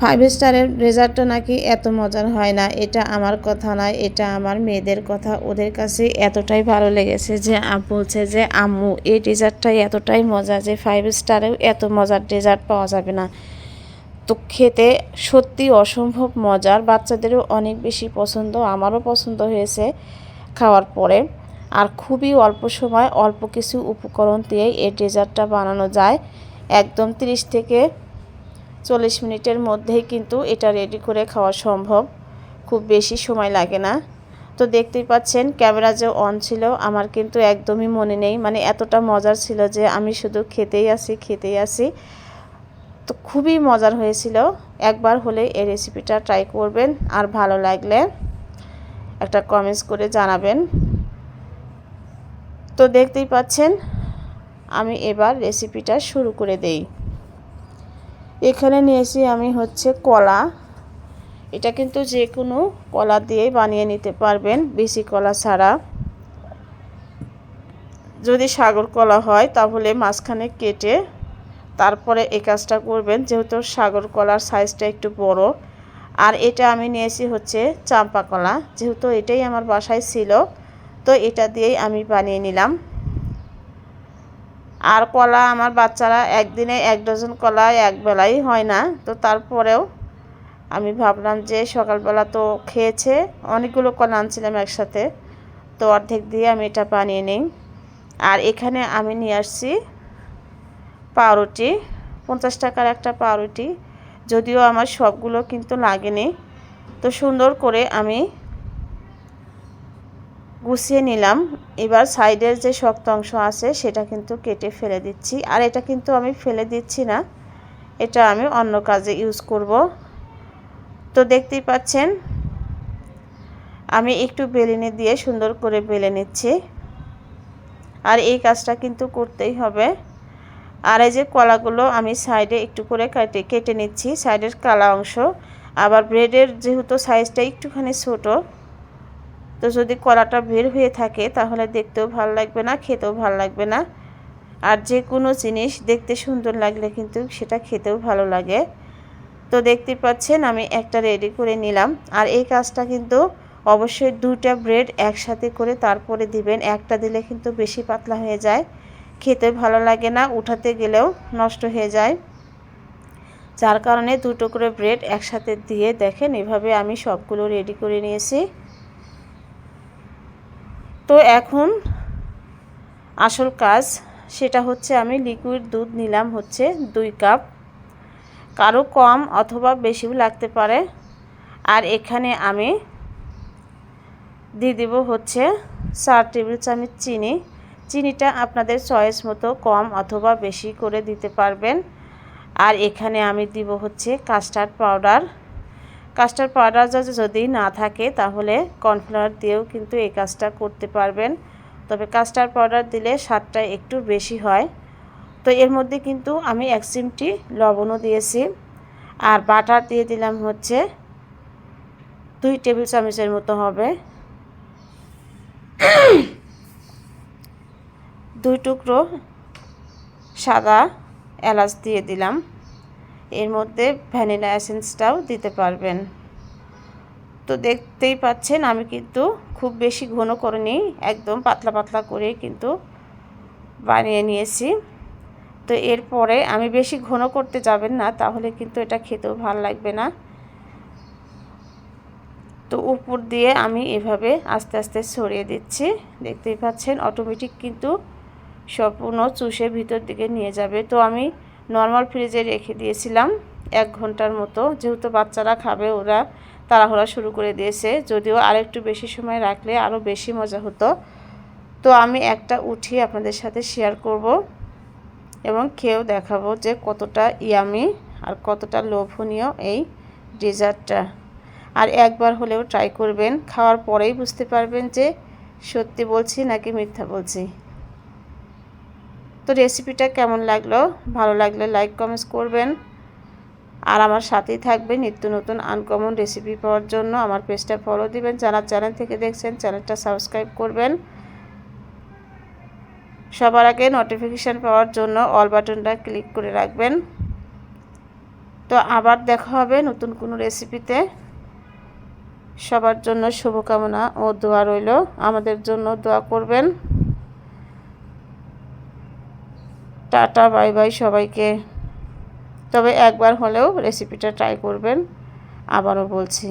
Five স্টারের রেজাল্টটা নাকি এত মজার হয় না, এটা আমার কথা নয়, এটা আমার মেয়েদের কথা। ওদের কাছে এতটাই ভালো লেগেছে যে বলছে যে, আম্মু, এই ডেজার্টটাই এতটাই মজা যে ফাইভ স্টারেও এত মজার ডেজার্ট পাওয়া যাবে না। তো খেতে সত্যি অসম্ভব মজার, বাচ্চাদেরও অনেক বেশি পছন্দ, আমারও পছন্দ হয়েছে খাওয়ার পরে। আর খুবই অল্প সময় অল্প কিছু উপকরণ দিয়ে এই ডেজার্টটা বানানো যায়। একদম 30 থেকে চল্লিশ মিনিটের মধ্যেই কিন্তু এটা রেডি করে খাওয়া সম্ভব। খুব বেশি সময় লাগে না। তো দেখতেই পাচ্ছেন, ক্যামেরা যে অন ছিল, আমার কিন্তু একদমই মনে নেই। মানে এতটা মজার ছিল যে আমি শুধু খেতেই আসি খেতেই আসি। তো খুবই মজার হয়েছিল। একবার হলে এই রেসিপিটা ট্রাই করবেন। আর ভালো লাগলে একটা কমেন্টস করে জানাবেন। তো দেখতেই পাচ্ছেন, আমি এবার রেসিপিটা শুরু করে দেই। এখানে নিয়েছি আমি হচ্ছে কলা। এটা কিন্তু যে কোনো কলা দিয়েই বানিয়ে নিতে পারবেন, বেশি কলা ছাড়া। যদি সাগর কলা হয়, তাহলে মাঝখানে কেটে তারপরে এই কাজটা করবেন, যেহেতু সাগর কলার সাইজটা একটু বড়। আর এটা আমি নিয়েছি হচ্ছে চাম্পা কলা, যেহেতু এটাই আমার বাসায় ছিল, তো এটা দিয়েই আমি বানিয়ে নিলাম। আর কলা আমার বাচ্চারা একদিনে এক ডজন কলা এক বেলাই হয় না। তো তারপরেও আমি ভাবলাম যে সকালবেলা তো খেয়েছে, অনেকগুলো কলা আনছিলাম একসাথে। তো অর্ধেক দিয়ে আমি এটা বানিয়ে নিই। আর এখানে আমি নিয়ে আসছি পাউরুটি, পঞ্চাশ টাকার একটা পাউরুটি। যদিও আমার সবগুলো কিন্তু লাগেনি। তো সুন্দর করে আমি গুছিয়ে নিলাম। এবার সাইডের যে শক্ত অংশ আছে, সেটা কিন্তু কেটে ফেলে দিচ্ছি। আর এটা কিন্তু আমি ফেলে দিচ্ছি না, এটা আমি অন্য কাজে ইউজ করব। তো দেখতেই পাচ্ছেন, আমি একটু বেলিনে দিয়ে সুন্দর করে বেলে নিচ্ছি। আর এই কাজটা কিন্তু করতেই হবে। আর এই যে কলাগুলো আমি সাইডে একটু করে কেটে কেটে নিচ্ছি, সাইডের কালা অংশ। আবার ব্রেডের যেহেতু সাইজটা একটুখানি ছোটো তো যদি কলাটা বের হয়ে থাকে, তাহলে দেখতেও ভালো লাগবে না, খেতেও ভালো লাগবে না। আর যে কোনো জিনিস দেখতে সুন্দর লাগলে কিন্তু সেটা খেতেও ভালো লাগে। তো দেখতে পাচ্ছেন, আমি একটা রেডি করে নিলাম। আর এই কাজটা কিন্তু অবশ্যই দুটা ব্রেড একসাথে করে তারপরে দিবেন। একটা দিলে কিন্তু বেশি পাতলা হয়ে যায়। খেতে ভালো লাগে না, উঠাতে গেলেও নষ্ট হয়ে যায়। যার কারণে দুটো করে ব্রেড একসাথে দিয়ে দেখেন, এভাবে আমি সবগুলো রেডি করে নিয়েছি। তো এখন আসল কাজ সেটা হচ্ছে আমি লিকুইড দুধ নিলাম হচ্ছে দুই কাপ কারও কম অথবা বেশিও লাগতে পারে। আর এখানে আমি দিয়ে দেবো হচ্ছে চার টেবিল চামচ চিনি। চিনিটা আপনাদের চয়েস মতো কম অথবা বেশি করে দিতে পারবেন। আর এখানে আমি দিব হচ্ছে কাস্টার্ড পাউডার কাস্টার্ড পাউডার যদি না থাকে, তাহলে কর্নফ্লাওয়ার দিয়েও কিন্তু এই কাজটা করতে পারবেন। তবে কাস্টার্ড পাউডার দিলে স্বাদটা একটু বেশি হয়। তো এর মধ্যে কিন্তু আমি এক চিমটি লবণও দিয়েছি। আর বাটার দিয়ে দিলাম হচ্ছে দুই টেবিল চামচের মতো হবে। দুই টুকরো সাদা এলাচ দিয়ে দিলাম। এর মধ্যে ভ্যানিলা এসেন্সটাও দিতে পারবেন। তো দেখতেই পাচ্ছেন, আমি কিন্তু খুব বেশি ঘন করিনি, একদম পাতলা পাতলা করে কিন্তু বানিয়ে নিয়েছি। তো এরপরে আমি বেশি ঘন করতে যাবেন না, তাহলে কিন্তু এটা খেতেও ভালো লাগবে না। তো উপর দিয়ে আমি এভাবে আস্তে আস্তে ছড়িয়ে দিচ্ছি। দেখতেই পাচ্ছেন অটোমেটিক কিন্তু সম্পূর্ণ চুষে ভিতর দিকে নিয়ে যাবে। তো আমি নর্মাল ফ্রিজে রেখে দিয়েছিলাম এক ঘণ্টার মতো। যেহেতু বাচ্চারা খাবে, ওরা তাড়াহুড়া শুরু করে দিয়েছে। যদিও আরেকটু বেশি সময় রাখলে আরও বেশি মজা হতো। তো আমি একটা উঠিয়ে আপনাদের সাথে শেয়ার করব এবং খেয়েও দেখাবো যে কতটা ইয়ামি আর কতটা লোভনীয় এই ডেজার্টটা। আর একবার হলেও ট্রাই করবেন। খাওয়ার পরেই বুঝতে পারবেন যে সত্যি বলছি নাকি মিথ্যা বলছি। তো রেসিপিটা কেমন লাগল? ভালো লাগলে লাইক কমেন্টস করবেন। আর আমার সাথেই থাকবে নিত্য নতুন আনকমন রেসিপি পাওয়ার জন্য। আমার পেজটা ফলো দিবেন। যারা চ্যানেল থেকে দেখছেন চ্যানেলটা সাবস্ক্রাইব করবেন। সবার আগে নোটিফিকেশান পাওয়ার জন্য অল বাটনটা ক্লিক করে রাখবেন। তো আবার দেখা হবে নতুন কোনো রেসিপিতে সবার জন্য শুভকামনা ও দোয়া রইল। আমাদের জন্য দোয়া করবেন। টাটা বাই বাই সবাইকে। তবে একবার হলেও রেসিপিটা ট্রাই করবেন আবারও বলছি।